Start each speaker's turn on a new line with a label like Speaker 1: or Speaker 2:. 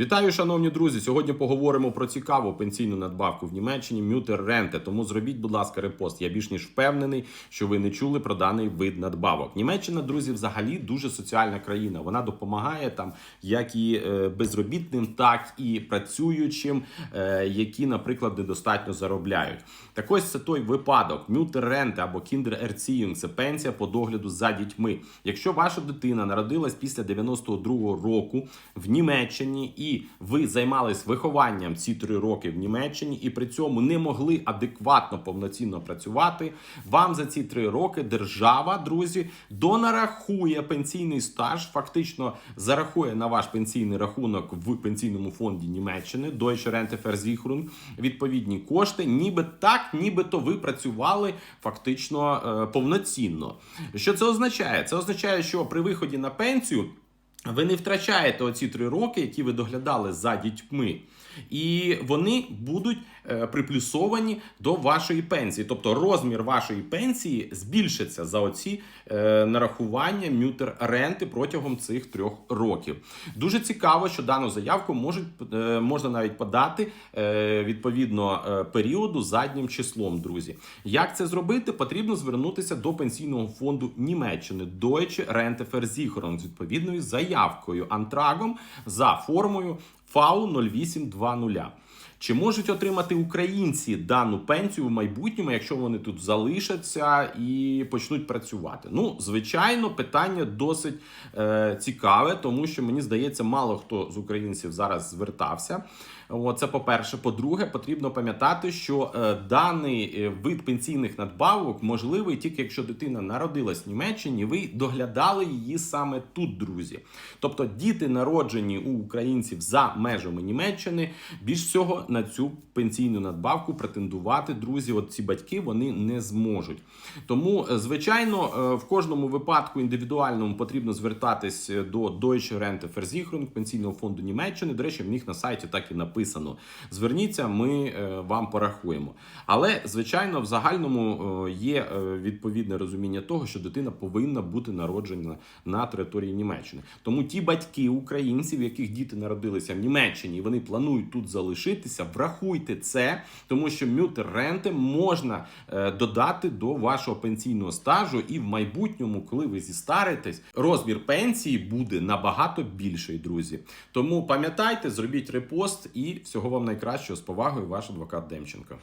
Speaker 1: Вітаю, шановні друзі! Сьогодні поговоримо про цікаву пенсійну надбавку в Німеччині Мютер Ренте. Тому зробіть, будь ласка, репост. Я більш ніж впевнений, що ви не чули про даний вид надбавок. Німеччина, друзі, взагалі дуже соціальна країна. Вона допомагає там як і е, безробітним, так і працюючим, е, які, наприклад, недостатньо заробляють. Так ось це той випадок. Мютер Ренте або Kinder Erziehung – це пенсія по догляду за дітьми. Якщо ваша дитина народилась після 92-го року в Німеччині і ви займались вихованням ці три роки в Німеччині, і при цьому не могли адекватно повноцінно працювати, вам за ці три роки держава, друзі, донарахує пенсійний стаж, фактично зарахує на ваш пенсійний рахунок в пенсійному фонді Німеччини Deutsche Rente Versicherung відповідні кошти, ніби так, нібито ви працювали фактично е, повноцінно. Що це означає? Це означає, що при виході на пенсію. Ви не втрачаєте оці три роки, які ви доглядали за дітьми, і вони будуть е, приплюсовані до вашої пенсії. Тобто розмір вашої пенсії збільшиться за оці е, нарахування мютер ренти протягом цих трьох років. Дуже цікаво, що дану заявку можуть е, можна навіть подати відповідно періоду заднім числом. Друзі, як це зробити? Потрібно звернутися до пенсійного фонду Німеччини Deutsche Rente Versicherung з відповідною заявкою антрагом за формою ФАУ 0820. Чи можуть отримати українці дану пенсію в майбутньому, якщо вони тут залишаться і почнуть працювати? Ну, звичайно, питання досить е, цікаве, тому що мені здається, мало хто з українців зараз звертався. О, це по-перше. По-друге, потрібно пам'ятати, що е, даний е, вид пенсійних надбавок можливий тільки якщо дитина народилась в Німеччині, ви доглядали її саме тут, друзі. Тобто діти, народжені у українців за межами Німеччини, більш всього на цю пенсійну надбавку претендувати, друзі, от ці батьки вони не зможуть. Тому, е, звичайно, е, в кожному випадку індивідуальному потрібно звертатись до Deutsche Rente Versicherung, пенсійного фонду Німеччини. До речі, в них на сайті так і написано. Зверніться, ми е, вам порахуємо. Але, звичайно, в загальному е, є е, відповідне розуміння того, що дитина повинна бути народжена на території Німеччини. Тому ті батьки українців, яких діти народилися в Німеччині, і вони планують тут залишитися, врахуйте це, тому що мютер ренти можна е, додати до вашого пенсійного стажу, і в майбутньому, коли ви зістаритесь, розмір пенсії буде набагато більший, друзі. Тому пам'ятайте, зробіть репост і всього вам найкращого з повагою, ваш адвокат Демченко.